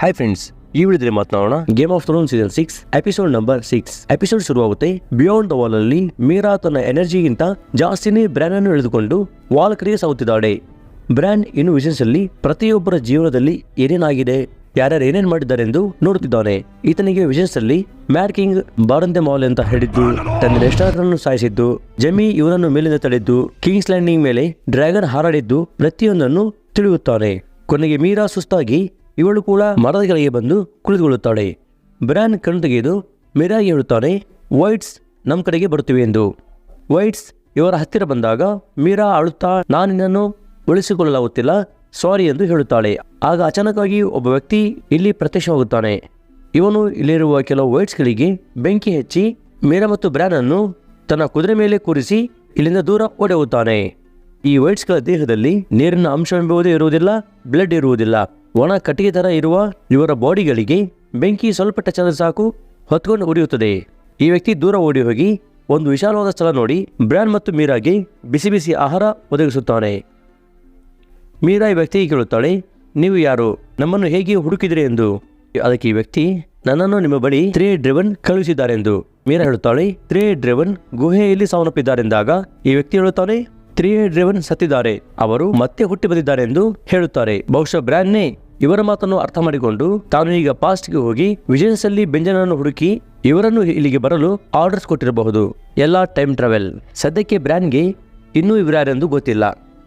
Hi friends ಈ ವಿಡಿಯೋದಲ್ಲಿ ಮಾತನಾಡೋಣ game of throne season six episode number six episode ಶುರುವಾಗುತ್ತೆ. ಬಿಯಾಂಡ್ ದ ವಾಲ್ ಅಲ್ಲಿ ಮೀರಾ ತನ್ನ ಎನರ್ಜಿಗಿಂತ ಜಾಸ್ತಿನೇ ಬ್ರ್ಯಾನ್ ಅನ್ನು ಎಳೆದುಕೊಂಡು ವಾಲ್ ಕ್ರಿಯೇ ಸಾಗುತ್ತಿದ್ದಾಳೆ. ಬ್ರ್ಯಾನ್ ಇನ್ನು ವಿಷನ್ಸ್ ಅಲ್ಲಿ ಪ್ರತಿಯೊಬ್ಬರ ಜೀವನದಲ್ಲಿ ಏನೇನಾಗಿದೆ, ಯಾರ್ಯಾರು ಏನೇನ್ ಮಾಡಿದ್ದಾರೆಂದು ನೋಡುತ್ತಿದ್ದಾನೆ. ಈತನಿಗೆ ವಿಷನ್ಸ್ ಅಲ್ಲಿ ಮ್ಯಾರ್ಕಿಂಗ್ ಬಾರಂತೆ ಮಾಲ್ ಅಂತ ಹೇಳಿದ್ದು ತನ್ನ ರೆಸ್ಟಾರೆಂಟ್ ಸಾಯಿಸಿದ್ದು, ಜಮಿ ಇವನನ್ನು ಮೇಲಿಂದ ತಡೆದ್ದು ಕಿಂಗ್ಸ್ ಲ್ಯಾಂಡಿಂಗ್ ಮೇಲೆ ಡ್ರ್ಯಾಗನ್ ಹಾರಾಡಿದ್ದು ಪ್ರತಿಯೊಂದನ್ನು ತಿಳಿಯುತ್ತಾನೆ. ಕೊನೆಗೆ ಮೀರಾ ಸುಸ್ತಾಗಿ ಇವಳು ಕೂಡ ಮರದ ಕೆಳಗೆ ಬಂದು ಕುಳಿತುಕೊಳ್ಳುತ್ತಾಳೆ. ಬ್ರ್ಯಾನ್ ಕಣ್ಣು ತೆಗೆದು ಮಿರಾಗಿ ಹೇಳುತ್ತಾನೆ, ವೈಟ್ಸ್ ನಮ್ಮ ಕಡೆಗೆ ಬರುತ್ತಿವೆ ಎಂದು. ವೈಟ್ಸ್, ಇವರ ಹತ್ತಿರ ಬಂದಾಗ ಮೀರಾ ಅಳುತ್ತಾ, ನಾನು ನಿನ್ನನ್ನು ಉಳಿಸಿಕೊಳ್ಳಲಾಗುತ್ತಿಲ್ಲ, ಸಾರಿ ಎಂದು ಹೇಳುತ್ತಾಳೆ. ಆಗ ಅಚಾನಕ್ಕಾಗಿ ಒಬ್ಬ ವ್ಯಕ್ತಿ ಇಲ್ಲಿ ಪ್ರತ್ಯಕ್ಷವಾಗುತ್ತಾನೆ. ಇವನು ಇಲ್ಲಿರುವ ಕೆಲವು ವೈಟ್ಸ್ಗಳಿಗೆ ಬೆಂಕಿ ಹಚ್ಚಿ ಮೀರಾ ಮತ್ತು ಬ್ರ್ಯಾನನ್ನು ತನ್ನ ಕುದುರೆ ಮೇಲೆ ಕೂರಿಸಿ ಇಲ್ಲಿಂದ ದೂರ ಓಡಿ ಹೋಗುತ್ತಾನೆ ಈ ವೈಟ್ಸ್ಗಳ ದೇಹದಲ್ಲಿ ನೀರಿನ ಅಂಶವೆಂಬುದೇ ಇರುವುದಿಲ್ಲ, ಬ್ಲಡ್ ಇರುವುದಿಲ್ಲ. ಒಣ ಕಟ್ಟಿಗೆ ಥರ ಇರುವ ಇವರ ಬಾಡಿಗಳಿಗೆ ಬೆಂಕಿ ಸ್ವಲ್ಪ ಟಚ್ ಆದರೆ ಸಾಕು ಹೊತ್ಕೊಂಡು ಉರಿಯುತ್ತದೆ. ಈ ವ್ಯಕ್ತಿ ದೂರ ಓಡಿ ಹೋಗಿ ಒಂದು ವಿಶಾಲವಾದ ಸ್ಥಳ ನೋಡಿ ಬ್ರ್ಯಾನ್ ಮತ್ತು ಮೀರಾಗೆ ಬಿಸಿ ಬಿಸಿ ಆಹಾರ ಒದಗಿಸುತ್ತಾನೆ. ಮೀರಾ ಈ ವ್ಯಕ್ತಿಗೆ ಕೇಳುತ್ತಾಳೆ, ನೀವು ಯಾರು? ನಮ್ಮನ್ನು ಹೇಗೆ ಹುಡುಕಿದಿರಿ ಎಂದು? ಅದಕ್ಕೆ ಈ ವ್ಯಕ್ತಿ, ನನ್ನನ್ನು ನಿಮ್ಮ ಬಳಿ ತ್ರೇ ಡ್ರಿವನ್ ಕಳುಹಿಸಿದ್ದಾರೆಂದು. ಮೀರಾ ಹೇಳುತ್ತಾಳೆ ತ್ರೇ ಡ್ರೆವನ್ ಗುಹೆಯಲ್ಲಿ ಸಾವನ್ನಪ್ಪಿದ್ದಾರೆಂದಾಗ ಈ ವ್ಯಕ್ತಿ ಹೇಳುತ್ತಾನೆ ತ್ರೀ ಡ್ರೈವನ್ ಸತ್ತಿದ್ದಾರೆ. ಅವರು ಮತ್ತೆ ಹುಟ್ಟಿ ಬಂದಿದ್ದಾರೆ ಎಂದು ಹೇಳುತ್ತಾರೆ. ಬಹುಶಃ ಬ್ರ್ಯಾನ್ನೇ ಇವರ ಮಾತನ್ನು ಅರ್ಥ ಮಾಡಿಕೊಂಡು ತಾನು ಈಗ ಪಾಸ್ಟ್ಗೆ ಹೋಗಿ ವಿಜಯನ್ಸ್ ಅಲ್ಲಿ ಬೆಂಜನನ್ನು ಹುಡುಕಿ ಇವರನ್ನು ಇಲ್ಲಿಗೆ ಬರಲು ಆರ್ಡರ್ಸ್ ಕೊಟ್ಟಿರಬಹುದು. ಎಲ್ಲ ಟೈಮ್ ಟ್ರಾವೆಲ್ ಸದ್ಯಕ್ಕೆ ಬ್ರ್ಯಾನ್ಗೆ ಇನ್ನೂ ಇವರ್ಯಾರೆಂದು ಗೊತ್ತಿಲ್ಲ.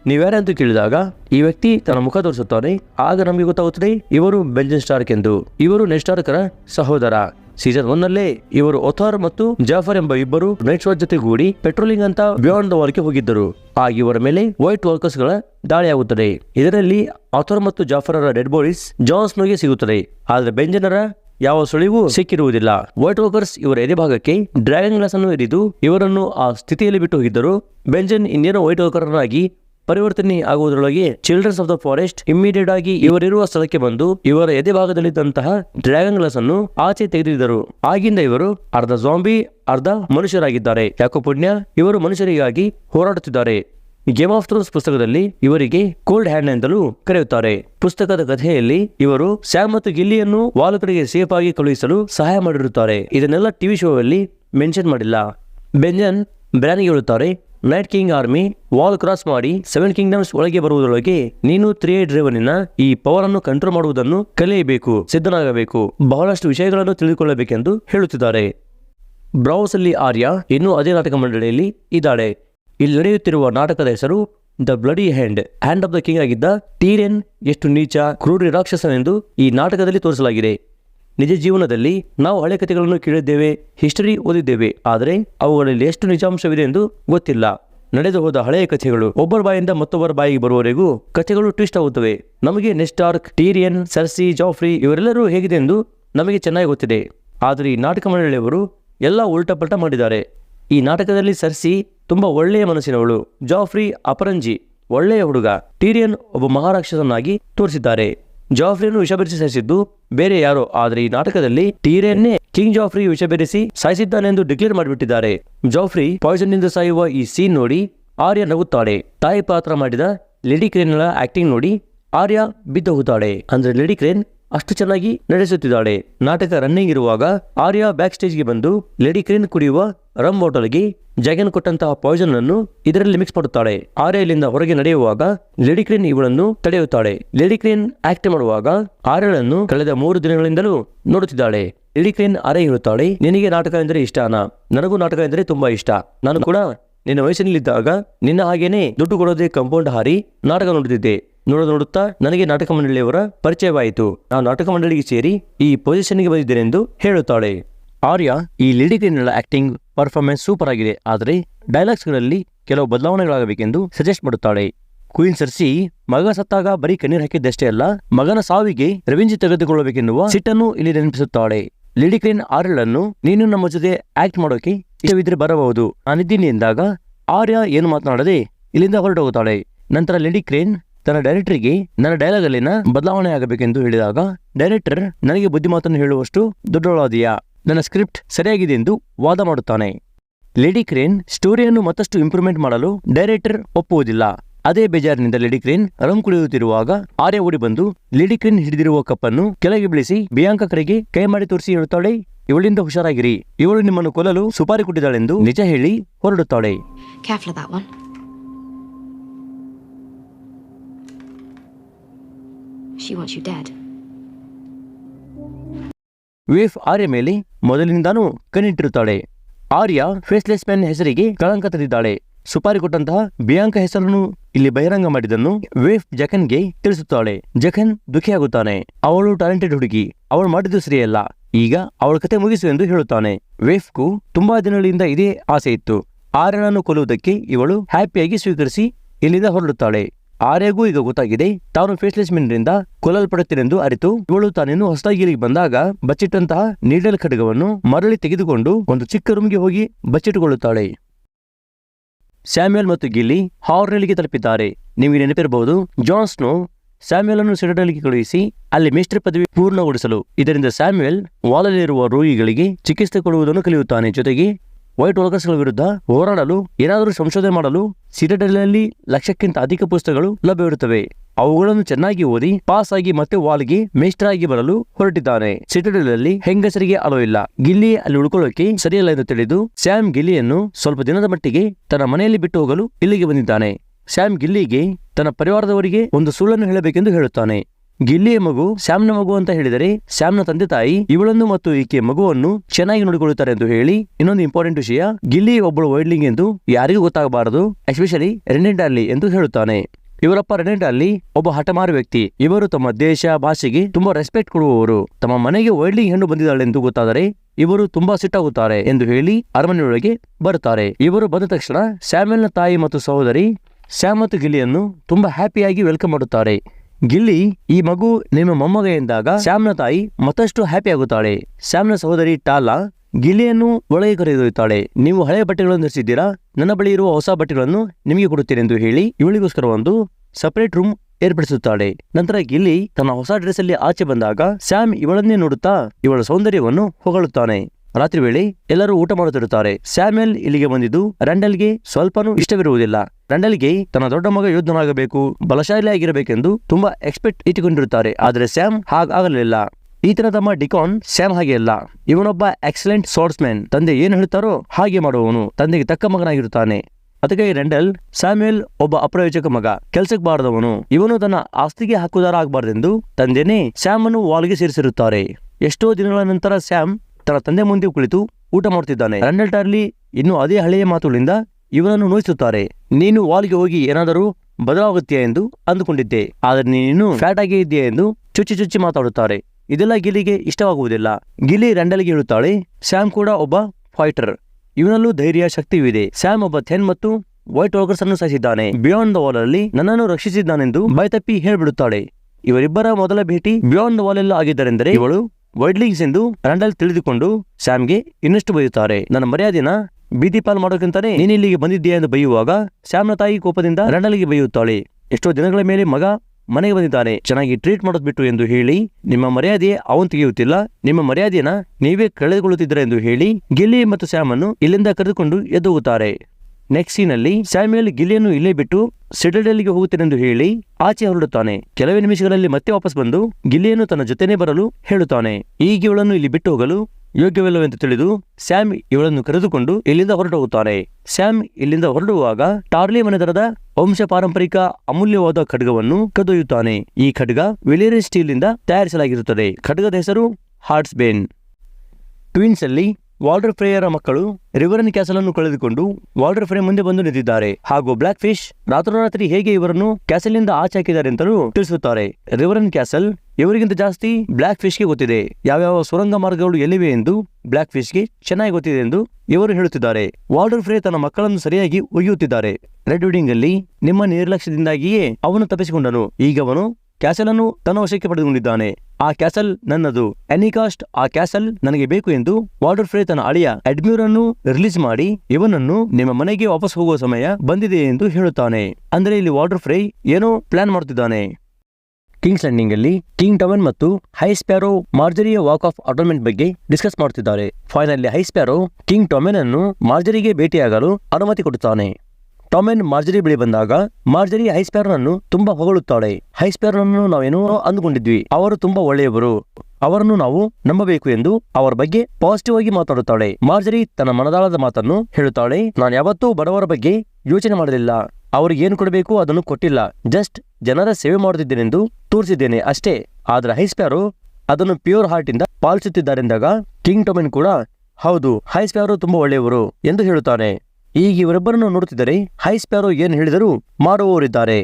ನೀವ್ಯಾರೆಂದು ಕೇಳಿದಾಗ ಈ ವ್ಯಕ್ತಿ ತನ್ನ ಮುಖ ತೋರಿಸುತ್ತಾನೆ. ಆಗ ನಮಗೆ ಗೊತ್ತಾಗುತ್ತದೆ, ಇವರು ಬೆಂಜನ್ ಸ್ಟಾರ್ಕ್ ಎಂದು. ಇವರು ನೆಸ್ಟಾರ್ಕರ ಸಹೋದರ. ಸೀಸನ್ ಒನ್ ನಲ್ಲೇ ಇವರು ಒಥಾರ್ ಮತ್ತು ಜಾಫರ್ ಎಂಬ ಇಬ್ಬರು ನೈಟ್ ವಾಚ್ ಜೊತೆಗೂಡಿ ಪೆಟ್ರೋಲಿಂಗ್ ಅಂತ ಬಿಯಾಂಡ್ ದ ವಾಲ್ಗೆ ಹೋಗಿದ್ದರು. ಆಗ ಇವರ ಮೇಲೆ ವೈಟ್ ವರ್ಕರ್ಸ್ಗಳ ದಾಳಿಯಾಗುತ್ತದೆ. ಇದರಲ್ಲಿ ಆಥರ್ ಮತ್ತು ಜಾಫರರ ಡೆಡ್ ಬಾಡೀಸ್ ಜಾನ್ಸ್ನೋಗೆ ಸಿಗುತ್ತದೆ. ಆದ್ರೆ ಬೆಂಜನರ ಯಾವ ಸುಳಿವು ಸಿಕ್ಕಿರುವುದಿಲ್ಲ. ವೈಟ್ ವರ್ಕರ್ಸ್ ಇವರ ಎದೆಭಾಗಕ್ಕೆ ಡ್ರ್ಯಾಗನ್ ಗ್ಲಾಸ್ ಅನ್ನು ಇರಿದು ಇವರನ್ನು ಆ ಸ್ಥಿತಿಯಲ್ಲಿ ಬಿಟ್ಟು ಹೋಗಿದ್ದರು. ಬೆಂಜನ್ ಇನ್ನೇನೋ ವೈಟ್ ವರ್ಕರ್ನಾಗಿ ಪರಿವರ್ತನೆ ಆಗುವುದರೊಳಗೆ childrens of the forest immediate ಆಗಿ ಇವರಿರುವ ಸ್ಥಳಕ್ಕೆ ಬಂದು ಇವರ ಎದೆಭಾಗದಲ್ಲಿದ್ದಂತಹ ಡ್ರ್ಯಾಗನ್ ಗ್ಲಾಸ್ ಅನ್ನು ಆಚೆ ತೆಗೆದಿದ್ದರು. ಆಗಿಂದ ಇವರು ಅರ್ಧ ಜಾಂಬಿ ಅರ್ಧ ಮನುಷ್ಯರಾಗಿದ್ದಾರೆ. ಯಾಕೋ ಪುಣ್ಯ, ಇವರು ಮನುಷ್ಯರಿಗಾಗಿ ಹೋರಾಡುತ್ತಿದ್ದಾರೆ. ಗೇಮ್ ಆಫ್ ಥ್ರೋನ್ಸ್ ಪುಸ್ತಕದಲ್ಲಿ ಇವರಿಗೆ ಕೋಲ್ಡ್ ಹ್ಯಾಂಡ್ ಎಂದಲೂ ಕರೆಯುತ್ತಾರೆ. ಪುಸ್ತಕದ ಕಥೆಯಲ್ಲಿ ಇವರು ಸ್ಯಾಮ್ ಮತ್ತು ಗಿಲ್ಲಿಯನ್ನು ವಾಲಕರಿಗೆ ಸೇಫ್ ಆಗಿ ಕಳುಹಿಸಲು ಸಹಾಯ ಮಾಡಿರುತ್ತಾರೆ. ಇದನ್ನೆಲ್ಲ ಟಿವಿ ಶೋ ಅಲ್ಲಿ ಮೆನ್ಷನ್ ಮಾಡಿಲ್ಲ. ಬೆಂಜನ್ ಬ್ರ್ಯಾನಿಗೆ ಹೇಳುತ್ತಾರೆ Night King army wall cross ಮಾಡಿ ಸೆವೆನ್ ಕಿಂಗ್ಡಮ್ಸ್ ಒಳಗೆ ಬರುವುದರೊಳಗೆ ನೀನು ತ್ರೀ ಡ್ರೈವನಿನ ಈ ಪವರ್ ಅನ್ನು ಕಂಟ್ರೋಲ್ ಮಾಡುವುದನ್ನು ಕಲಿಯಬೇಕು, ಸಿದ್ಧನಾಗಬೇಕು. ಬಹಳಷ್ಟು ವಿಷಯಗಳನ್ನು ತಿಳಿದುಕೊಳ್ಳಬೇಕೆಂದು ಹೇಳುತ್ತಿದ್ದಾರೆ. ಬ್ರೌಸ್ ಅಲ್ಲಿ ಆರ್ಯ ಇನ್ನೂ ಅದೇ ನಾಟಕ ಮಂಡಳಿಯಲ್ಲಿ ಇದ್ದಾಳೆ. ಇಲ್ಲಿ ನಡೆಯುತ್ತಿರುವ ನಾಟಕದ ಹೆಸರು the bloody hand hand of the king ಆಗಿದ್ದ ಟೀರೆನ್ ಎಷ್ಟು ನೀಚ, ಕ್ರೂರಿ ರಾಕ್ಷಸನೆಂದು ಈ ನಾಟಕದಲ್ಲಿ ತೋರಿಸಲಾಗಿದೆ. ನಿಜ ಜೀವನದಲ್ಲಿ ನಾವು ಹಳೆ ಕಥೆಗಳನ್ನು ಕೇಳಿದ್ದೇವೆ ಹಿಸ್ಟರಿ ಓದಿದ್ದೇವೆ, ಆದರೆ ಅವುಗಳಲ್ಲಿ ಎಷ್ಟು ನಿಜಾಂಶವಿದೆ ಎಂದು ಗೊತ್ತಿಲ್ಲ. ನಡೆದು ಹೋದ ಹಳೆಯ ಕಥೆಗಳು ಒಬ್ಬರ ಬಾಯಿಂದ ಮತ್ತೊಬ್ಬರ ಬಾಯಿಗೆ ಬರುವವರೆಗೂ ಕಥೆಗಳು ಟ್ವಿಸ್ಟ್ ಆಗುತ್ತವೆ. ನಮಗೆ ನೆಸ್ಟಾರ್ಕ್, ಟೀರಿಯನ್, ಸರ್ಸಿ, ಜಾಫ್ರಿ ಇವರೆಲ್ಲರೂ ಹೇಗಿದೆ ಎಂದು ನಮಗೆ ಚೆನ್ನಾಗಿ ಗೊತ್ತಿದೆ. ಆದರೆ ಈ ನಾಟಕ ಮಂಡಳಿಯವರು ಎಲ್ಲ ಉಲ್ಟಪಲ್ಟ ಮಾಡಿದ್ದಾರೆ. ಈ ನಾಟಕದಲ್ಲಿ ಸರ್ಸಿ ತುಂಬಾ ಒಳ್ಳೆಯ ಮನಸ್ಸಿನವಳು, ಜಾಫ್ರಿ ಅಪರಂಜಿ ಒಳ್ಳೆಯ ಹುಡುಗ, ಟೀರಿಯನ್ ಒಬ್ಬ ಮಹಾರಾಕ್ಷಸನಾಗಿ ತೋರಿಸಿದ್ದಾರೆ. ಜಾಫ್ರಿಯನ್ನು ವಿಷ ಬೆರೆಸಿ ಸಾಯಿಸಿದ್ದು ಬೇರೆ ಯಾರೋ, ಆದರೆ ಈ ನಾಟಕದಲ್ಲಿ ಟೀರೆನ್ನೇ ಕಿಂಗ್ ಜಾಫ್ರಿ ವಿಷ ಬೆರೆಸಿ ಸಾಯಿಸಿದ್ದಾನೆಂದು ಡಿಕ್ಲೇರ್ ಮಾಡಿಬಿಟ್ಟಿದ್ದಾರೆ. ಜಾಫ್ರಿ ಪಾಯ್ಸನ್ನಿಂದ ಸಾಯುವ ಈ ಸೀನ್ ನೋಡಿ ಆರ್ಯ ನಗುತ್ತಾಳೆ. ತಾಯಿ ಪಾತ್ರ ಮಾಡಿದ ಲೇಡಿ ಕ್ರೇನ್ಗಳ ಆಕ್ಟಿಂಗ್ ನೋಡಿ ಆರ್ಯ ಬಿದ್ದು ಹೋಗುತ್ತಾಳೆ ಅಂದ್ರೆ ಲೇಡಿ ಕ್ರೇನ್ ಅಷ್ಟು ಚೆನ್ನಾಗಿ ನಡೆಸುತ್ತಿದ್ದಾಳೆ. ನಾಟಕ ರನ್ನಿಂಗ್ ಇರುವಾಗ ಆರ್ಯ ಬ್ಯಾಕ್ ಸ್ಟೇಜ್ಗೆ ಬಂದು ಲೇಡಿ ಕ್ರೀನ್ ಕುಡಿಯುವ ರಮ್ ಬಾಟಲ್ಗೆ ಜಗನ್ ಕೊಟ್ಟಂತಹ ಪಾಯ್ಸನ್ ಅನ್ನು ಇದರಲ್ಲಿ ಮಿಕ್ಸ್ ಮಾಡುತ್ತಾಳೆ. ಆರ್ಯ ಇಲ್ಲಿಂದ ಹೊರಗೆ ನಡೆಯುವಾಗ ಲೇಡಿ ಕ್ರೀನ್ ಇವಳನ್ನು ತಡೆಯುತ್ತಾಳೆ. ಲೇಡಿ ಕ್ರೀನ್ ಆಕ್ಟ್ ಮಾಡುವಾಗ ಆರ್ಯಳನ್ನು ಕಳೆದ ಮೂರು ದಿನಗಳಿಂದಲೂ ನೋಡುತ್ತಿದ್ದಾಳೆ. ಲೇಡಿ ಕ್ರೀನ್ ಆರ್ಯ ಹೇಳುತ್ತಾಳೆ, ನಿನಗೆ ನಾಟಕ ಎಂದರೆ ಇಷ್ಟನಾ ನನಗೂ ನಾಟಕ ಎಂದರೆ ತುಂಬಾ ಇಷ್ಟ. ನಾನು ಕೂಡ ನಿನ್ನ ವಯಸ್ಸಿನಲ್ಲಿದ್ದಾಗ ನಿನ್ನ ಹಾಗೇನೆ ದುಡ್ಡು ಕೊಡೋದೇ ಕಂಪೌಂಡ್ ಹಾರಿ ನಾಟಕ ನೋಡುತ್ತಿದ್ದೆ. ನೋಡ ನೋಡುತ್ತಾ, ನನಗೆ ನಾಟಕ ಮಂಡಳಿಯವರ ಪರಿಚಯವಾಯಿತು. ನಾನು ನಾಟಕ ಮಂಡಳಿಗೆ ಸೇರಿ ಈ ಪೊಸಿಷನ್ಗೆ ಬಂದಿದ್ದೇನೆಂದು ಹೇಳುತ್ತಾಳೆ. ಆರ್ಯ ಈ ಲೇಡಿ ಕ್ರೇನ್ಗಳ ಆಕ್ಟಿಂಗ್ ಪರ್ಫಾರ್ಮೆನ್ಸ್ ಸೂಪರ್ ಆಗಿದೆ. ಆದರೆ ಡೈಲಾಗ್ಸ್ಗಳಲ್ಲಿ ಕೆಲವು ಬದಲಾವಣೆಗಳಾಗಬೇಕೆಂದು ಸಜೆಸ್ಟ್ ಮಾಡುತ್ತಾಳೆ. ಕ್ವೀನ್ ಸರ್ಸಿ ಮಗ ಸತ್ತಾಗ ಬರೀ ಕಣ್ಣೀರು ಹಾಕಿದ್ದಷ್ಟೇ ಅಲ್ಲ, ಮಗನ ಸಾವಿಗೆ ರವಿಂಜಿ ತೆಗೆದುಕೊಳ್ಳಬೇಕೆನ್ನುವ ಸಿಟ್ಟನ್ನು ಇಲ್ಲಿ ನೆನಪಿಸುತ್ತಾಳೆ. ಲೇಡಿ ಕ್ರೇನ್ ಅನ್ನು ನೀನು ನಮ್ಮ ಜೊತೆ ಆಕ್ಟ್ ಮಾಡೋಕೆ ಇಷ್ಟವಿದ್ರೆ ಬರಬಹುದು. ನಾನಿದ್ದೀನಿ ಎಂದಾಗ ಆರ್ಯ ಏನು ಮಾತನಾಡದೆ ಇಲ್ಲಿಂದ ಹೊರಟೋಗುತ್ತಾಳೆ. ನಂತರ ಲೇಡಿ ಕ್ರೇನ್ ತನ್ನ ಡೈರೆಕ್ಟರ್ಗೆ ನನ್ನ ಡೈಲಾಗ್ ಅಲ್ಲಿನ ಬದಲಾವಣೆ ಆಗಬೇಕೆಂದು ಹೇಳಿದಾಗ ಡೈರೆಕ್ಟರ್ ನನಗೆ ಬುದ್ಧಿಮಾತನ್ನು ಹೇಳುವಷ್ಟು ದೊಡ್ಡವಳಾದಿಯಾ. ನನ್ನ ಸ್ಕ್ರಿಪ್ಟ್ ಸರಿಯಾಗಿದೆ ಎಂದು ವಾದ ಮಾಡುತ್ತಾನೆ. ಲೇಡಿ ಕ್ರೇನ್ ಸ್ಟೋರಿಯನ್ನು ಮತ್ತಷ್ಟು ಇಂಪ್ರೂವ್ಮೆಂಟ್ ಮಾಡಲು ಡೈರೆಕ್ಟರ್ ಒಪ್ಪುವುದಿಲ್ಲ. ಅದೇ ಬೇಜಾರಿನಿಂದ ಲೇಡಿ ಕ್ರೇನ್ ರಮ್ ಕುಡಿಯುತ್ತಿರುವಾಗ ಆರ್ಯ ಓಡಿ ಬಂದು ಲಿಡಿಕ್ರಿನ್ ಹಿಡಿದಿರುವ ಕಪ್ಪನ್ನು ಕೆಳಗೆ ಬೀಳಿಸಿ, ಬಿಯಾಂಕ ಕರೆಗೆ ಕೈ ಮಾಡಿ ತೋರಿಸಿ, ಹೇಳುತ್ತಾಳೆ. ಇವಳಿಂದ ಹುಷಾರಾಗಿರಿ. ಇವಳು ನಿಮ್ಮನ್ನು ಕೊಲ್ಲಲು ಸುಪಾರಿ ಕೊಟ್ಟಿದ್ದಾಳೆಂದು ನಿಜ ಹೇಳಿ ಹೊರಡುತ್ತಾಳೆ. She wants you dead. ವೇಫ್ Arya ಮೇಲೆ ಮೊದಲಿನಿಂದಾನೂ ಕಣ್ಣಿಟ್ಟಿರುತ್ತಾಳೆ. ಆರ್ಯ ಫೇಸ್ಲೆಸ್ ಮ್ಯಾನ್ ಹೆಸರಿಗೆ ಕಳಂಕ ತಂದಿದ್ದಾಳೆ. ಸುಪಾರಿ ಕೊಟ್ಟಂತಹ ಬಿಯಾಂಕ ಹೆಸರನ್ನು ಇಲ್ಲಿ ಬಹಿರಂಗ ಮಾಡಿದನ್ನು ವೇಫ್ ಜಖನ್ಗೆ ತಿಳಿಸುತ್ತಾಳೆ. ಜಖನ್ ದುಃಖಿಯಾಗುತ್ತಾನೆ. ಅವಳು ಟ್ಯಾಲೆಂಟೆಡ್ ಹುಡುಗಿ. ಅವಳು ಮಾಡಿದ್ದು ಸರಿಯಲ್ಲ. ಈಗ ಅವಳ ಕತೆ ಮುಗಿಸು ಎಂದು ಹೇಳುತ್ತಾನೆ. ವೇಫ್ಗೂ ತುಂಬಾ ದಿನಗಳಿಂದ ಇದೇ ಆಸೆ ಇತ್ತು ಆರ್ಯನನ್ನು ಕೊಲ್ಲುವುದಕ್ಕೆ ಇವಳು ಹ್ಯಾಪಿಯಾಗಿ ಸ್ವೀಕರಿಸಿ ಇಲ್ಲಿಂದ ಹೊರಡುತ್ತಾಳೆ. ಆರ್ಯಗೂ ಈಗ ಗೊತ್ತಾಗಿದೆ, ತಾನು ಫೇಸ್ಲೆಸ್ ಮಿನ್ರಿಂದ ಕೊಲ್ಲಲ್ಪಡುತ್ತೇನೆಂದು ಅರಿತು, ಇವಳು ತಾನೇನು ಹೊಸದಾಗಿ ಬಂದಾಗ ಬಚ್ಚಿಟ್ಟಂತಹ ನೀಡಲ್ ಖಡ್ಗವನ್ನು ಮರಳಿ ತೆಗೆದುಕೊಂಡು ಒಂದು ಚಿಕ್ಕ ರೂಮ್ಗೆ ಹೋಗಿ ಬಚ್ಚಿಟ್ಟುಕೊಳ್ಳುತ್ತಾಳೆ. ಸ್ಯಾಮ್ಯಲ್ ಮತ್ತು ಗಿಲ್ಲಿ ಹಾರ್ನೆಲ್ಗೆ ತಲುಪಿದ್ದಾರೆ. ನಿಮಗೆ ನೆನಪಿರಬಹುದು ಜಾನ್ಸ್ನು ಸ್ಯಾಮ್ಯಲ್ ಅನ್ನು ಸಿಡಲ್ಗೆ ಕಳುಹಿಸಿ ಅಲ್ಲಿ ಮೇಸ್ಟರ್ ಪದವಿ ಪೂರ್ಣಗೊಳಿಸಲು, ಇದರಿಂದ ಸ್ಯಾಮ್ಯಲ್ ವಾಲಲ್ಲಿರುವ ರೋಗಿಗಳಿಗೆ ಚಿಕಿತ್ಸೆ ಕೊಡುವುದನ್ನು ಕಲಿಯುತ್ತಾನೆ. ಜೊತೆಗೆ ವೈಟ್ ವರ್ಕರ್ಸ್ಗಳ ವಿರುದ್ಧ ಹೋರಾಡಲು ಏನಾದರೂ ಸಂಶೋಧನೆ ಮಾಡಲು ಸಿಟಡಲ್ನಲ್ಲಿ ಲಕ್ಷಕ್ಕಿಂತ ಅಧಿಕ ಪುಸ್ತಕಗಳು ಲಭ್ಯವಿರುತ್ತವೆ. ಅವುಗಳನ್ನು ಚೆನ್ನಾಗಿ ಓದಿ ಪಾಸ್ ಆಗಿ ಮತ್ತೆ ವಾಲ್ಗೆ ಮೇಸ್ಟರ್ ಆಗಿ ಬರಲು ಹೊರಟಿದ್ದಾನೆ. ಸಿಟಡಲಲ್ಲಿ ಹೆಂಗಸರಿಗೆ ಅಲೋ ಇಲ್ಲ. ಗಿಲ್ಲಿ ಅಲ್ಲಿ ಉಳ್ಕೊಳ್ಳೋಕೆ ಸರಿಯಲ್ಲ ಎಂದು ತಿಳಿದು, ಸ್ಯಾಮ್ ಗಿಲ್ಲಿಯನ್ನು ಸ್ವಲ್ಪ ದಿನದ ಮಟ್ಟಿಗೆ ತನ್ನ ಮನೆಯಲ್ಲಿ ಬಿಟ್ಟು ಹೋಗಲು ಇಲ್ಲಿಗೆ ಬಂದಿದ್ದಾನೆ. ಸ್ಯಾಮ್ ಗಿಲ್ಲಿಗೆ ತನ್ನ ಪರಿವಾರದವರಿಗೆ ಒಂದು ಸುಳ್ಳನ್ನು ಹೇಳಬೇಕೆಂದು ಹೇಳುತ್ತಾನೆ. ಗಿಲ್ಲಿಯ ಮಗು ಸ್ಯಾಮ್ನ ಮಗು ಅಂತ ಹೇಳಿದರೆ ಸ್ಯಾಮ್ನ ತಂದೆ ತಾಯಿ ಇವಳನ್ನು ಮತ್ತು ಈಕೆ ಮಗುವನ್ನು ಚೆನ್ನಾಗಿ ನೋಡಿಕೊಳ್ಳುತ್ತಾರೆ ಎಂದು ಹೇಳಿ ಇನ್ನೊಂದು ಇಂಪಾರ್ಟೆಂಟ್ ವಿಷಯ, ಗಿಲ್ಲಿ ಒಬ್ಬಳು ವೈಡ್ಲಿಂಗ್ ಎಂದು ಯಾರಿಗೂ ಗೊತ್ತಾಗಬಾರದು ಎಸ್ಪೆಷಲಿ ರೆನೆಂಟ್ ಅಲ್ಲಿ ಎಂದು ಹೇಳುತ್ತಾನೆ. ಇವರಪ್ಪ ರೆನೆಂಟ್ ಅಲ್ಲಿ ಒಬ್ಬ ಹಠಮಾರು ವ್ಯಕ್ತಿ. ಇವರು ತಮ್ಮ ದೇಶ, ಭಾಷೆಗೆ ತುಂಬಾ ರೆಸ್ಪೆಕ್ಟ್ ಕೊಡುವವರು. ತಮ್ಮ ಮನೆಗೆ ವೈಡ್ಲಿಂಗ್ ಹೆಣ್ಣು ಬಂದಿದ್ದಾಳೆ ಎಂದು ಗೊತ್ತಾದರೆ ಇವರು ತುಂಬಾ ಸಿಟ್ಟಾಗುತ್ತಾರೆ ಎಂದು ಹೇಳಿ ಅರಮನೆಯೊಳಗೆ ಬರುತ್ತಾರೆ. ಇವರು ಬಂದ ತಕ್ಷಣ ಸ್ಯಾಮ್ಯಲ್ನ ತಾಯಿ ಮತ್ತು ಸಹೋದರಿ ಸ್ಯಾಮ್ ಮತ್ತು ಗಿಲ್ಲಿಯನ್ನು ತುಂಬಾ ಹ್ಯಾಪಿಯಾಗಿ ವೆಲ್ಕಮ್ ಮಾಡುತ್ತಾರೆ. ಗಿಲ್ಲಿ, ಈ ಮಗು ನಿಮ್ಮ ಮೊಮ್ಮಗ ಎಂದಾಗ ಶ್ಯಾಮ್ನ ತಾಯಿ ಮತ್ತಷ್ಟು ಹ್ಯಾಪಿ ಆಗುತ್ತಾಳೆ. ಶ್ಯಾಮ್ನ ಸಹೋದರಿ ಟಾಲಾ ಗಿಲ್ಲಿಯನ್ನು ಒಳಗೆ ಕರೆದೊಯ್ಯುತ್ತಾಳೆ. ನೀವು ಹಳೆಯ ಬಟ್ಟೆಗಳನ್ನು ಧರಿಸಿದ್ದೀರಾ? ನನ್ನ ಬಳಿ ಇರುವ ಹೊಸ ಬಟ್ಟೆಗಳನ್ನು ನಿಮಗೆ ಕೊಡುತ್ತೇನೆ ಎಂದು ಹೇಳಿ ಇವಳಿಗೋಸ್ಕರ ಒಂದು ಸಪರೇಟ್ ರೂಮ್ ಏರ್ಪಡಿಸುತ್ತಾಳೆ. ನಂತರ ಗಿಲ್ಲಿ ತನ್ನ ಹೊಸ ಡ್ರೆಸ್ ಅಲ್ಲಿ ಆಚೆ ಬಂದಾಗ ಸ್ಯಾಮ್ ಇವಳನ್ನೇ ನೋಡುತ್ತಾ ಇವಳ ಸೌಂದರ್ಯವನ್ನು ಹೊಗಳುತ್ತಾನೆ. ರಾತ್ರಿ ವೇಳೆ ಎಲ್ಲರೂ ಊಟ ಮಾಡುತ್ತಿರುತ್ತಾರೆ. ಸ್ಯಾಮ್ಯಲ್ ಇಲ್ಲಿಗೆ ಬಂದಿದ್ದು ರಂಡಲ್ಗೆ ಸ್ವಲ್ಪನೂ ಇಷ್ಟವಿರುವುದಿಲ್ಲ. ರಂಡಲ್ಗೆ ತನ್ನ ದೊಡ್ಡ ಮಗ ಯೋಧನಾಗಬೇಕು, ಬಲಶಾಲಿಯಾಗಿರಬೇಕೆಂದು ತುಂಬಾ ಎಕ್ಸ್ಪೆಕ್ಟ್ ಇಟ್ಟುಕೊಂಡಿರುತ್ತಾರೆ. ಆದರೆ ಸ್ಯಾಮ್ ಹಾಗಾಗಲಿಲ್ಲ. ಈತನ ತಮ್ಮ ಡಿಕಾನ್ ಸ್ಯಾಮ್ ಹಾಗೆ ಅಲ್ಲ. ಇವನೊಬ್ಬ ಎಕ್ಸಲೆಂಟ್ ಮ್ಯಾನ್ ತಂದೆ ಏನು ಹೇಳ್ತಾರೋ ಹಾಗೆ ಮಾಡುವವನು ತಂದೆಗೆ ತಕ್ಕ ಮಗನಾಗಿರುತ್ತಾನೆ. ಅದಕ್ಕೆ ರೆಂಡಲ್ ಸ್ಯಾಮ್ಯಲ್ ಒಬ್ಬ ಅಪ್ರಯೋಜಕ ಮಗ. ಕೆಲ್ಸಕ್ಕೆ ಬಾರದವನು. ಇವನು ತನ್ನ ಆಸ್ತಿಗೆ ಹಕ್ಕುದಾರ ಆಗಬಾರ್ದೆಂದು ತಂದೆನೇ ಸ್ಯಾಮ್ ಅನ್ನು ವಾಲ್ಗೆ ಸೇರಿಸಿರುತ್ತಾರೆ. ಎಷ್ಟೋ ದಿನಗಳ ನಂತರ ಸ್ಯಾಮ್ ತನ್ನ ತಂದೆ ಮುಂದೆ ಕುಳಿತು ಊಟ ಮಾಡುತ್ತಿದ್ದಾನೆ. ರಂಡಲ್ ಟಾರ್ಲಿ ಇನ್ನು ಅದೇ ಹಳೆಯ ಮಾತುಗಳಿಂದ ಇವನನ್ನು ನೋಯಿಸುತ್ತಾರೆ. ನೀನು ವಾಲ್ಗೆ ಹೋಗಿ ಏನಾದರೂ ಬದಲಾಗುತ್ತೀಯಾ ಎಂದು ಅಂದುಕೊಂಡಿದ್ದೆ. ಆದರೆ ನೀನು ಫ್ಯಾಟ್ ಆಗಿ ಇದೆಯಾ ಎಂದು ಚುಚ್ಚಿ ಚುಚ್ಚಿ ಮಾತಾಡುತ್ತಾರೆ. ಇದೆಲ್ಲ ಗಿಲಿಗೆ ಇಷ್ಟವಾಗುವುದಿಲ್ಲ. ಗಿಲಿ ರಂಡಲ್ಗೆ ಹೇಳುತ್ತಾಳೆ, ಸ್ಯಾಮ್ ಕೂಡ ಒಬ್ಬ ಫೈಟರ್. ಇವನಲ್ಲೂ ಧೈರ್ಯ ಶಕ್ತಿಯೂ ಇದೆ ಸ್ಯಾಮ್ ಒಬ್ಬ ಥೆನ್ ಮತ್ತು ವೈಟ್ ವಾಕರ್ಸ್ ಅನ್ನು ಸಹಿಸಿದ್ದಾನೆ. ಬಿಯಾಂಡ್ ದ ವಾಲ್ ಅಲ್ಲಿ ನನ್ನನ್ನು ರಕ್ಷಿಸಿದ್ದಾನೆಂದು ಬೈತಪ್ಪಿ ಹೇಳ್ಬಿಡುತ್ತಾಳೆ. ಇವರಿಬ್ಬರ ಮೊದಲ ಭೇಟಿ ಬಿಯಾಂಡ್ ದ ವಾಲ್ ಎಲ್ಲ ಆಗಿದ್ದರೆಂದರೆ ಇವಳು ವೈಡ್ಲಿಂಗ್ಸ್ ಎಂದು ರಂಡಲ್ ತಿಳಿದುಕೊಂಡು ಸ್ಯಾಮ್ಗೆ ಇನ್ನಷ್ಟು ಬೈಯುತ್ತಾರೆ. ನನ್ನ ಮರ್ಯಾದಿನ ಬೀದಿ ಪಾಲ್ ಮಾಡೋಕ್ಕಿಂತಾನೆ ನೀನು ಇಲ್ಲಿಗೆ ಬಂದಿದ್ದೀಯಾ ಎಂದು ಬೈಯುವಾಗ ಸ್ಯಾಮ್ನ ತಾಯಿ ಕೋಪದಿಂದ ರಂಡಲ್ಗೆ ಬೈಯುತ್ತಾಳೆ. ಎಷ್ಟೋ ದಿನಗಳ ಮೇಲೆ ಮಗ ಮನೆಗೆ ಬಂದಿದ್ದಾನೆ. ಚೆನ್ನಾಗಿ ಟ್ರೀಟ್ ಮಾಡೋದು ಬಿಟ್ಟು ಎಂದು ಹೇಳಿ, ನಿಮ್ಮ ಮರ್ಯಾದೆ ಅವನು ತೆಗೆಯುತ್ತಿಲ್ಲ. ನಿಮ್ಮ ಮರ್ಯಾದೆನ ನೀವೇ ಕಳೆದುಕೊಳ್ಳುತ್ತಿದ್ದೀರ ಎಂದು ಹೇಳಿ, ಗಿಲ್ಲಿ ಮತ್ತು ಸ್ಯಾಮ್ ಅನ್ನು ಇಲ್ಲಿಂದ ಕರೆದುಕೊಂಡು ಎದ್ದು ನೆಕ್ಸ್ಟ್ ಸೀನಲ್ಲಿ ಸ್ಯಾಮ್ಯಲ್ ಗಿಲ್ಲಿಯನ್ನು ಇಲ್ಲೇ ಬಿಟ್ಟು ಸಿಡಡಲ್ಗೆ ಹೋಗುತ್ತೇನೆಂದು ಹೇಳಿ ಆಚೆ ಹೊರಡುತ್ತಾನೆ. ಕೆಲವೇ ನಿಮಿಷಗಳಲ್ಲಿ ಮತ್ತೆ ವಾಪಸ್ ಬಂದು ಗಿಲ್ಲಿಯನ್ನು ತನ್ನ ಜೊತೆನೇ ಬರಲು ಹೇಳುತ್ತಾನೆ. ಈಗ ಇವಳನ್ನು ಇಲ್ಲಿ ಬಿಟ್ಟು ಹೋಗಲು ಯೋಗ್ಯವಿಲ್ಲವೆಂದು ತಿಳಿದು ಸ್ಯಾಮ್ ಇವಳನ್ನು ಕರೆದುಕೊಂಡು ಇಲ್ಲಿಂದ ಹೊರಟೋಗುತ್ತಾನೆ. ಸ್ಯಾಮ್ ಇಲ್ಲಿಂದ ಹೊರಡುವಾಗ ಟಾರ್ಲಿ ಮನೆದರದ ವಂಶ ಪಾರಂಪರಿಕ ಅಮೂಲ್ಯವಾದ ಖಡ್ಗವನ್ನು ಕದೊಯ್ಯುತ್ತಾನೆ. ಈ ಖಡ್ಗ ವಿಲೇರಿ ಸ್ಟೀಲ್ ಇಂದ ತಯಾರಿಸಲಾಗಿರುತ್ತದೆ. ಖಡ್ಗದ ಹೆಸರು ಹಾರ್ಟ್ಸ್ ಬೇನ್ ಟ್ವಿನ್ಸ್ ಅಲ್ಲಿ ವಾಲ್ಡರ್ ಫ್ರೇಯರ ಮಕ್ಕಳು ರಿವರನ್ ಕ್ಯಾಸಲ್ ಅನ್ನು ಕಳೆದುಕೊಂಡು ವಾಲ್ಡರ್ ಫ್ರೇ ಮುಂದೆ ಬಂದು ನಿಂತಿದ್ದಾರೆ. ಹಾಗೂ ಬ್ಲಾಕ್ ಫಿಶ್ ರಾತ್ರೋರಾತ್ರಿ ಹೇಗೆ ಇವರನ್ನು ಕ್ಯಾಸಲ್ನಿಂದ ಆಚೆ ಹಾಕಿದ್ದಾರೆ ಅಂತಲೂ ತಿಳಿಸುತ್ತಾರೆ. ರಿವರನ್ ಕ್ಯಾಸಲ್ ಇವರಿಗಿಂತ ಜಾಸ್ತಿ ಬ್ಲಾಕ್ ಫಿಶ್ಗೆ ಗೊತ್ತಿದೆ. ಯಾವ್ಯಾವ ಸುರಂಗ ಮಾರ್ಗಗಳು ಎಲ್ಲಿವೆ ಎಂದು ಬ್ಲಾಕ್ ಫಿಶ್ಗೆ ಚೆನ್ನಾಗಿ ಗೊತ್ತಿದೆ ಎಂದು ಇವರು ಹೇಳುತ್ತಿದ್ದಾರೆ. ವಾಲ್ಡರ್ ಫ್ರೇ ತನ್ನ ಮಕ್ಕಳನ್ನು ಸರಿಯಾಗಿ ಒಯ್ಯುತ್ತಿದ್ದಾರೆ. ರೆಡ್ ವಿಡಿಂಗ್ ಅಲ್ಲಿ ನಿಮ್ಮ ನಿರ್ಲಕ್ಷ್ಯದಿಂದಾಗಿಯೇ ಅವನು ತಪ್ಪಿಸಿಕೊಂಡನು. ಈಗ ಅವನು ಕ್ಯಾಸಲ್ ಅನ್ನು ತನ್ನ ವಶಕ್ಕೆ ಪಡೆದುಕೊಂಡಿದ್ದಾನೆ. ಆ ಕ್ಯಾಸಲ್ ನನ್ನದು. ಎನಿಕಾಸ್ಟ್ ಆ ಕ್ಯಾಸಲ್ ನನಗೆ ಬೇಕು ಎಂದು ವಾಟರ್ ಫ್ರೇ ತನ್ನ ಅಳಿಯ ಅಡ್ಮ್ಯೂರ್ ಅನ್ನು ರಿಲೀಸ್ ಮಾಡಿ ಇವನನ್ನು ನಿಮ್ಮ ಮನೆಗೆ ವಾಪಸ್ ಹೋಗುವ ಸಮಯ ಬಂದಿದೆ ಎಂದು ಹೇಳುತ್ತಾನೆ. ಅಂದರೆ ಇಲ್ಲಿ ವಾಟರ್ ಫ್ರೈ ಏನೋ ಪ್ಲಾನ್ ಮಾಡುತ್ತಿದ್ದಾನೆ. ಕಿಂಗ್ಸ್ ಲ್ಯಾಂಡಿಂಗ್ ಅಲ್ಲಿ ಕಿಂಗ್ ಟವನ್ ಮತ್ತು ಹೈ ಸ್ಪ್ಯಾರೋ ಮಾರ್ಜರಿಯ ವಾಕ್ ಆಫ್ ಅಟೋನ್ಮೆಂಟ್ ಬಗ್ಗೆ ಡಿಸ್ಕಸ್ ಮಾಡುತ್ತಿದ್ದಾರೆ. Finally High Sparrow King Tommen ಅನ್ನು ಮಾರ್ಜರಿಗೆ ಭೇಟಿಯಾಗಲು ಅನುಮತಿ ಕೊಡುತ್ತಾನೆ. ಟಾಮೆನ್ ಮಾರ್ಜರಿ ಬಳಿ ಬಂದಾಗ ಮಾರ್ಜರಿ ಹೈಸ್ಪ್ಯಾರನನ್ನು ತುಂಬಾ ಹೊಗಳುತ್ತಾಳೆ. ಹೈಸ್ಪ್ಯಾರನನ್ನು ನಾವೇನೋ ಅಂದುಕೊಂಡಿದ್ವಿ. ಅವರು ತುಂಬಾ ಒಳ್ಳೆಯವರು. ಅವರನ್ನು ನಾವು ನಂಬಬೇಕು ಎಂದು ಅವರ ಬಗ್ಗೆ ಪಾಸಿಟಿವ್ ಆಗಿ ಮಾತಾಡುತ್ತಾಳೆ. ಮಾರ್ಜರಿ ತನ್ನ ಮನದಾಳದ ಮಾತನ್ನು ಹೇಳುತ್ತಾಳೆ. ನಾನು ಯಾವತ್ತೂ ಬಡವರ ಬಗ್ಗೆ ಯೋಚನೆ ಮಾಡಲಿಲ್ಲ. ಅವ್ರಿಗೆ ಏನು ಕೊಡಬೇಕು ಅದನ್ನು ಕೊಟ್ಟಿಲ್ಲ. ಜಸ್ಟ್ ಜನರ ಸೇವೆ ಮಾಡುತ್ತಿದ್ದೇನೆಂದು ತೋರಿಸಿದ್ದೇನೆ ಅಷ್ಟೇ. ಆದ್ರೆ ಹೈಸ್ಪ್ಯಾರೋ ಅದನ್ನು ಪ್ಯೂರ್ ಹಾರ್ಟ್ ಇಂದ ಪಾಲಿಸುತ್ತಿದ್ದಾರೆಂದಾಗ ಕಿಂಗ್ ಟೊಮೆನ್ ಕೂಡ ಹೌದು, ಹೈಸ್ಪೇರು ತುಂಬಾ ಒಳ್ಳೆಯವರು ಎಂದು ಹೇಳುತ್ತಾನೆ. ಈಗ ಇವರಿಬ್ಬರನ್ನು ನೋಡುತ್ತಿದ್ದರೆ ಹೈ ಸ್ಪ್ಯಾರೋ ಏನು ಹೇಳಿದರೂ ಮಾಡುವವರಿದ್ದಾರೆ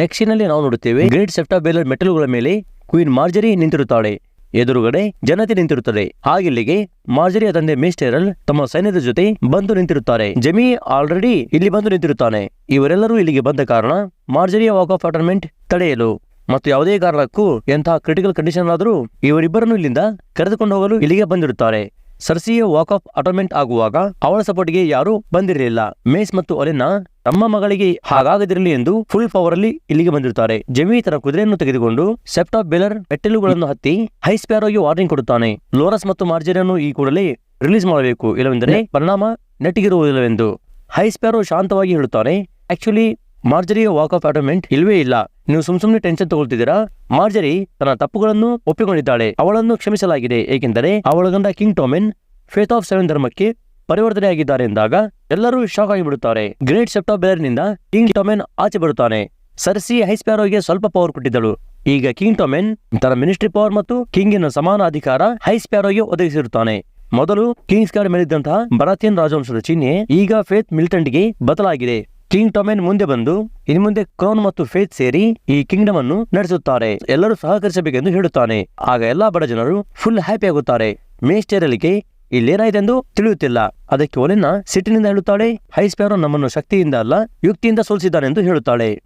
ನೆಕ್ಸ್ಟಿನಲ್ಲಿ ನಾವು ನೋಡುತ್ತೇವೆ, ಗ್ರೇಟ್ ಸೆಫ್ಟಾ ಬೇಲರ್ ಮೆಟಲುಗಳ ಮೇಲೆ ಕ್ವೀನ್ ಮಾರ್ಜರಿ ನಿಂತಿರುತ್ತಾಳೆ. ಎದುರುಗಡೆ ಜನತೆ ನಿಂತಿರುತ್ತದೆ. ಹಾಗಿಲ್ಲಿಗೆ ಮಾರ್ಜರಿಯ ತಂದೆ ಮಿಸ್ಟೇರಲ್ ತಮ್ಮ ಸೈನ್ಯದ ಜೊತೆ ಬಂದು ನಿಂತಿರುತ್ತಾರೆ. ಜಮಿ ಆಲ್ರೆಡಿ ಇಲ್ಲಿ ಬಂದು ನಿಂತಿರುತ್ತಾನೆ. ಇವರೆಲ್ಲರೂ ಇಲ್ಲಿಗೆ ಬಂದ ಕಾರಣ ಮಾರ್ಜರಿಯ ವಾಕ್ ಆಫ್ ಅಟರ್ಮೆಂಟ್ ತಡೆಯಲು ಮತ್ತು ಯಾವುದೇ ಕಾರಣಕ್ಕೂ ಎಂತಹ ಕ್ರಿಟಿಕಲ್ ಕಂಡೀಷನ್ ಆದರೂ ಇವರಿಬ್ಬರನ್ನು ಇಲ್ಲಿಂದ ಕರೆದುಕೊಂಡು ಹೋಗಲು ಇಲ್ಲಿಗೆ ಬಂದಿರುತ್ತಾರೆ. ಸರ್ಸಿಯ ವಾಕ್ ಆಫ್ ಅಟೋಮೆಂಟ್ ಆಗುವಾಗ ಅವಳ ಸಪೋರ್ಟ್ಗೆ ಯಾರೂ ಬಂದಿರಲಿಲ್ಲ. ಮೇಸ್ ಮತ್ತು ಅಲೆನಾ ತಮ್ಮ ಮಗಳಿಗೆ ಹಾಗಾಗದಿರಲಿ ಎಂದು ಫುಲ್ ಪವರ್ ಅಲ್ಲಿ ಇಲ್ಲಿಗೆ ಬಂದಿರುತ್ತಾರೆ. ಜಮಿ ತನ್ನ ಕುದುರೆಯನ್ನು ತೆಗೆದುಕೊಂಡು ಸೆಪ್ಟಾಪ್ ಬೆಲರ್ ಮೆಟ್ಟಲುಗಳನ್ನು ಹತ್ತಿ ಹೈಸ್ಪ್ಯಾರೋಗೆ ವಾರ್ನಿಂಗ್ ಕೊಡುತ್ತಾನೆ. ಲೋರಸ್ ಮತ್ತು ಮಾರ್ಜರಿಯನ್ನು ಈ ಕೂಡಲೇ ರಿಲೀಸ್ ಮಾಡಬೇಕು. ಇಲ್ಲವೆಂದರೆ ಪರಿಣಾಮ ನೆಟ್ಟಿಗಿರುವುದಿಲ್ಲವೆಂದು. ಹೈಸ್ಪ್ಯಾರೋ ಶಾಂತವಾಗಿ ಹೇಳುತ್ತಾನೆ. ಆಕ್ಚುಲಿ ಮಾರ್ಜರಿಯ ವಾಕ್ ಆಫ್ ಅಟೋಮೆಂಟ್ ಇಲ್ವೇ ಇಲ್ಲ. ನೀವು ಸುಮ್ ಸುಮ್ನೆ ಟೆನ್ಷನ್ ತಗೊಳ್ತಿದ್ದೀರಾ? ಮಾರ್ಜರಿ ತನ್ನ ತಪ್ಪುಗಳನ್ನು ಒಪ್ಪಿಕೊಂಡಿದ್ದಾಳೆ. ಅವಳನ್ನು ಕ್ಷಮಿಸಲಾಗಿದೆ, ಏಕೆಂದರೆ ಅವಳ ಗಂಡ King Tommen faith of seven ಧರ್ಮಕ್ಕೆ ಪರಿವರ್ತನೆಯಾಗಿದ್ದಾರೆ ಎಂದಾಗ ಎಲ್ಲರೂ ಶಾಕ್ ಆಗಿಬಿಡುತ್ತಾರೆ. ಗ್ರೇಟ್ ಸೆಪ್ಟಾ ನಿಂದ ಕಿಂಗ್ ಟೊಮೆನ್ ಆಚೆ ಬರುತ್ತಾನೆ. ಸರ್ಸಿ ಹೈಸ್ಪ್ಯಾರೋಗೆ ಸ್ವಲ್ಪ ಪವರ್ ಕೊಟ್ಟಿದ್ದಳು. ಈಗ ಕಿಂಗ್ ಟೊಮೆನ್ ತನ್ನ ಮಿನಿಸ್ಟ್ರಿ ಪವರ್ ಮತ್ತು ಕಿಂಗಿನ ಸಮಾನ ಅಧಿಕಾರ ಹೈಸ್ಪ್ಯಾರೋಗೆ ಒದಗಿಸಿರುತ್ತಾನೆ. ಮೊದಲು ಕಿಂಗ್ಸ್ ಕಾರ್ಡ್ ಮೇಲಿದ್ದಂತಹ ಬರಾತಿಯನ್ ರಾಜವಂಶದ ಚಿಹ್ನೆ ಈಗ ಫೇತ್ ಮಿಲಿಟೆಂಟ್ಗೆ ಬದಲಾಗಿದೆ. ಕಿಂಗ್ ಟೊಮೆನ್ ಮುಂದೆ ಬಂದು ಇನ್ನು ಮುಂದೆ ಕ್ರೌನ್ ಮತ್ತು ಫೇತ್ ಸೇರಿ ಈ ಕಿಂಗ್ಡಮ್ ಅನ್ನು ನಡೆಸುತ್ತಾರೆ. ಎಲ್ಲರೂ ಸಹಕರಿಸಬೇಕೆಂದು ಹೇಳುತ್ತಾನೆ. ಆಗ ಎಲ್ಲಾ ಬಡ ಜನರು ಫುಲ್ ಹ್ಯಾಪಿ ಆಗುತ್ತಾರೆ. ಮೇಸ್ಟೇರಲಿಗೆ ಇಲ್ಲೇನಾಯ್ತೆಂದು ತಿಳಿಯುತ್ತಿಲ್ಲ. ಅದಕ್ಕೆ ಒಲೆನ್ನ ಸಿಟ್ಟಿನಿಂದ ಹೇಳುತ್ತಾಳೆ ಹೈಸ್ಪ್ಯಾರೋ ನಮ್ಮನ್ನು ಶಕ್ತಿಯಿಂದ ಅಲ್ಲ, ಯುಕ್ತಿಯಿಂದ ಸೋಲಿಸಿದ್ದಾನೆಂದು ಹೇಳುತ್ತಾಳೆ.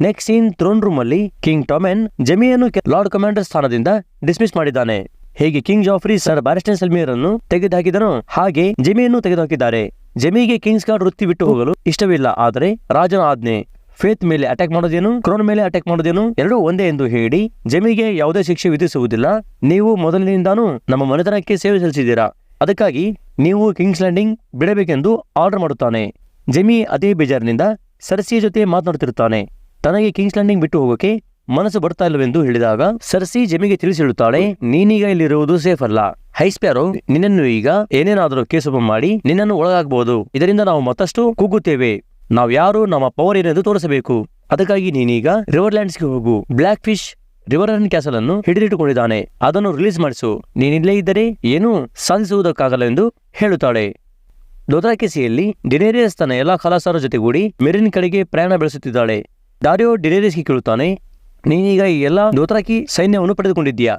ನೆಕ್ಸ್ಟ್ ಸೀನ್ ಥ್ರೋನ್ ರೂಮ್ ಅಲ್ಲಿ ಕಿಂಗ್ ಟೊಮೆನ್ ಜಮಿಯನ್ನು ಲಾರ್ಡ್ ಕಮಾಂಡರ್ ಸ್ಥಾನದಿಂದ ಡಿಸ್ಮಿಸ್ ಮಾಡಿದ್ದಾನೆ. ಹೇಗೆ King Joffrey sir Barristan Selmy ಅನ್ನು ತೆಗೆದುಹಾಕಿದನೋ ಹಾಗೆ ಜಮಿಯನ್ನು ತೆಗೆದುಹಾಕಿದ್ದಾರೆ. ಜಮಿಗೆ ಕಿಂಗ್ಸ್ ಗಾರ್ಡ್ ವೃತ್ತಿ ಬಿಟ್ಟು ಹೋಗಲು ಇಷ್ಟವಿಲ್ಲ, ಆದರೆ ರಾಜನ ಆಜ್ಞೆ, ಫೇತ್ ಮೇಲೆ ಅಟ್ಯಾಕ್ ಮಾಡೋದೇನು, ಕ್ರೋನ್ ಮೇಲೆ ಅಟ್ಯಾಕ್ ಮಾಡೋದೇನು, ಎರಡೂ ಒಂದೇ ಎಂದು ಹೇಳಿ ಜಮಿಗೆ ಯಾವುದೇ ಶಿಕ್ಷೆ ವಿಧಿಸುವುದಿಲ್ಲ. ನೀವು ಮೊದಲಿನಿಂದಾನೂ ನಮ್ಮ ಮನೆತನಕ್ಕೆ ಸೇವೆ ಸಲ್ಲಿಸಿದ್ದೀರಾ. ಅದಕ್ಕಾಗಿ ನೀವು ಕಿಂಗ್ಸ್ ಲ್ಯಾಂಡಿಂಗ್ ಬಿಡಬೇಕೆಂದು ಆರ್ಡರ್ ಮಾಡುತ್ತಾನೆ. ಜಮಿ ಅದೇ ಬೇಜಾರಿನಿಂದ ಸರಸಿಯ ಜೊತೆ ಮಾತನಾಡುತ್ತಿರುತ್ತಾನೆ. ತನಗೆ ಕಿಂಗ್ಸ್ ಲ್ಯಾಂಡಿಂಗ್ ಬಿಟ್ಟು ಹೋಗೋಕೆ ಮನಸ್ಸು ಬರ್ತಾ ಇಲ್ಲವೆಂದು ಹೇಳಿದಾಗ ಸರ್ಸಿ ಜೆಮಿಗೆ ತಿಳಿಸಿಡುತ್ತಾಳೆ, ನೀನೀಗ ಇಲ್ಲಿರುವುದು ಸೇಫ್ ಅಲ್ಲ. ಹೈಸ್ಪ್ಯಾರೋ ನಿನ್ನನ್ನು ಈಗ ಏನೇನಾದರೂ ಕೇಸು ಮಾಡಿ ನಿನ್ನನ್ನು ಒಳಗಾಗಬಹುದು. ಇದರಿಂದ ನಾವು ಮತ್ತಷ್ಟು ಕುಗ್ಗುತ್ತೇವೆ ನಾವು ಯಾರು ನಮ್ಮ ಪವರ್ ಏನೆಂದು ತೋರಿಸಬೇಕು? ಅದಕ್ಕಾಗಿ ನೀನೀಗ ರಿವರ್ಲ್ಯಾಂಡ್ಸ್ಗೆ ಹೋಗು. ಬ್ಲ್ಯಾಕ್ ಫಿಶ್ ರಿವರ್ನ್ ಕ್ಯಾಸಲ್ ಅನ್ನು ಹಿಡಿದಿಟ್ಟುಕೊಂಡಿದ್ದಾನೆ. ಅದನ್ನು ರಿಲೀಸ್ ಮಾಡಿಸು. ನೀನಿಲ್ಲೇ ಇದ್ದರೆ ಏನೂ ಸಾಧಿಸುವುದಕ್ಕಾಗಲ್ಲ ಎಂದು ಹೇಳುತ್ತಾಳೆ. ದೊದರಾಕೆಸಿಯಲ್ಲಿ ಡಿನೇರಿಯಸ್ ತನ್ನ ಎಲ್ಲಾ ಕಲಾಸಾರ ಜೊತೆಗೂಡಿ ಮೆರಿನ್ ಕಡೆಗೆ ಪ್ರಯಾಣ ಬೆಳೆಸುತ್ತಿದ್ದಾಳೆ. ಡಾರಿಯೋ ಡಿನೇರಿಯಸ್ಗೆ ಕೇಳುತ್ತಾನೆ ನೀನೀಗ ಈ ಎಲ್ಲ ದೋತ್ರಾಕಿ ಸೈನ್ಯವನ್ನು ಪಡೆದುಕೊಂಡಿದ್ದೀಯಾ?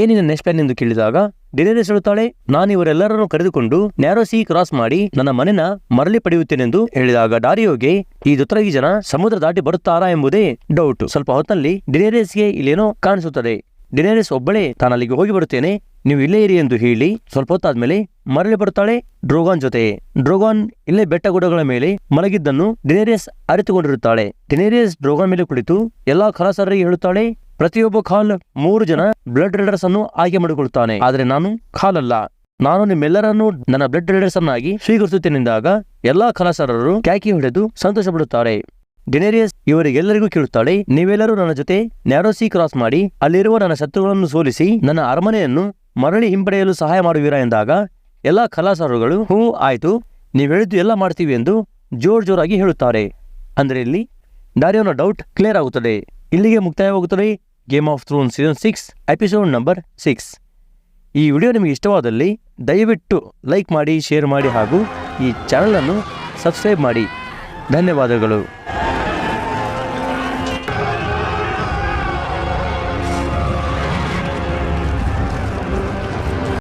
ಏನಿನ ನೆಕ್ಸ್ಟ್ ಪ್ಲಾನ್ ಎಂದು ಕೇಳಿದಾಗ ಡಿನೇರಿಸ್ ಹೇಳುತ್ತಾಳೆ, ನಾನು ಇವರೆಲ್ಲರನ್ನು ಕರೆದುಕೊಂಡು ನ್ಯಾರೋಸಿ ಕ್ರಾಸ್ ಮಾಡಿ ನನ್ನ ಮನೆನ ಮರಳಿ ಪಡೆಯುತ್ತೇನೆಂದು ಹೇಳಿದಾಗ ಡಾರಿಯೋಗೆ, ಈ ದೊತ್ತರಗಿ ಜನ ಸಮುದ್ರ ದಾಟಿ ಬರುತ್ತಾರಾ ಎಂಬುದೇ ಡೌಟ್. ಸ್ವಲ್ಪ ಹೊತ್ತಲ್ಲಿ ಡಿನೇರಿಯಸ್ಗೆ ಇಲ್ಲೇನೋ ಕಾಣಿಸುತ್ತದೆ. ಡಿನೇರೇಸ್ ಒಬ್ಬಳೇ ತಾನಲ್ಲಿಗೆ ಹೋಗಿ ಬರುತ್ತೇನೆ. ನೀವು ಇಲ್ಲೇ ಇರಿ ಎಂದು ಹೇಳಿ ಸ್ವಲ್ಪ ಹೊತ್ತಾದ್ಮೇಲೆ ಮರಳಿ ಬರುತ್ತಾಳೆ ಡ್ರೋಗಾನ್ ಜೊತೆ. ಡ್ರೋಗಾನ್ ಇಲ್ಲೇ ಬೆಟ್ಟಗುಡ್ಡಗಳ ಮೇಲೆ ಮಲಗಿದ್ದನ್ನು ಡಿನೇರಿಯಸ್ ಅರಿತುಕೊಂಡಿರುತ್ತಾಳೆ. ಡಿನೇರಿಯಸ್ ಡ್ರೋಗಾನ್ ಮೇಲೆ ಕುಳಿತು ಎಲ್ಲಾ ಖಲಾಸರಿಗೆ ಹೇಳುತ್ತಾಳೆ, ಪ್ರತಿಯೊಬ್ಬ ಖಾಲ್ ಮೂರು ಜನ ಬ್ಲಡ್ ರೈಡರ್ಸ್ ಅನ್ನು ಆಯ್ಕೆ ಮಾಡಿಕೊಳ್ಳುತ್ತಾನೆ. ಆದ್ರೆ ನಾನು ಖಾಲ್ ಅಲ್ಲ ನಾನು ನಿಮ್ಮೆಲ್ಲರನ್ನೂ ನನ್ನ ಬ್ಲಡ್ ರೈಡರ್ಸ್ ಅನ್ನಾಗಿ ಸ್ವೀಕರಿಸುತ್ತೇನೆಂದಾಗ ಎಲ್ಲಾ ಖಲಾಸರರು ಕ್ಯಾಕಿ ಹೊಡೆದು ಸಂತೋಷ ಪಡುತ್ತಾರೆ ಡಿನೇರಿಯಸ್ ಇವರಿಗೆಲ್ಲರಿಗೂ ಕೇಳುತ್ತಾಳೆ, ನೀವೆಲ್ಲರೂ ನನ್ನ ಜೊತೆ ನ್ಯಾರೋಸಿ ಕ್ರಾಸ್ ಮಾಡಿ ಅಲ್ಲಿರುವ ನನ್ನ ಶತ್ರುಗಳನ್ನು ಸೋಲಿಸಿ ನನ್ನ ಅರಮನೆಯನ್ನು ಮರಳಿ ಹಿಂಪಡೆಯಲು ಸಹಾಯ ಮಾಡುವೀರಾ ಎಂದಾಗ, ಎಲ್ಲ ಕಲಾಸರುಗಳು ಹ್ಞೂ, ಆಯಿತು, ನೀವು ಹೇಳಿದ್ದು ಎಲ್ಲ ಮಾಡ್ತೀವಿ ಎಂದು ಜೋರ್ ಜೋರಾಗಿ ಹೇಳುತ್ತಾರೆ. ಅಂದ್ರೆ ಇಲ್ಲಿ ಡಾರಿಯೋನ ಡೌಟ್ ಕ್ಲಿಯರ್ ಆಗುತ್ತದೆ. ಇಲ್ಲಿಗೆ ಮುಕ್ತಾಯವಾಗುತ್ತದೆ game of throne season six episode number six ಈ ವಿಡಿಯೋ ನಿಮಗೆ ಇಷ್ಟವಾದಲ್ಲಿ ದಯವಿಟ್ಟು ಲೈಕ್ ಮಾಡಿ ಶೇರ್ ಮಾಡಿ ಹಾಗೂ ಈ ಚಾನಲನ್ನು ಸಬ್ಸ್ಕ್ರೈಬ್ ಮಾಡಿ. ಧನ್ಯವಾದಗಳು.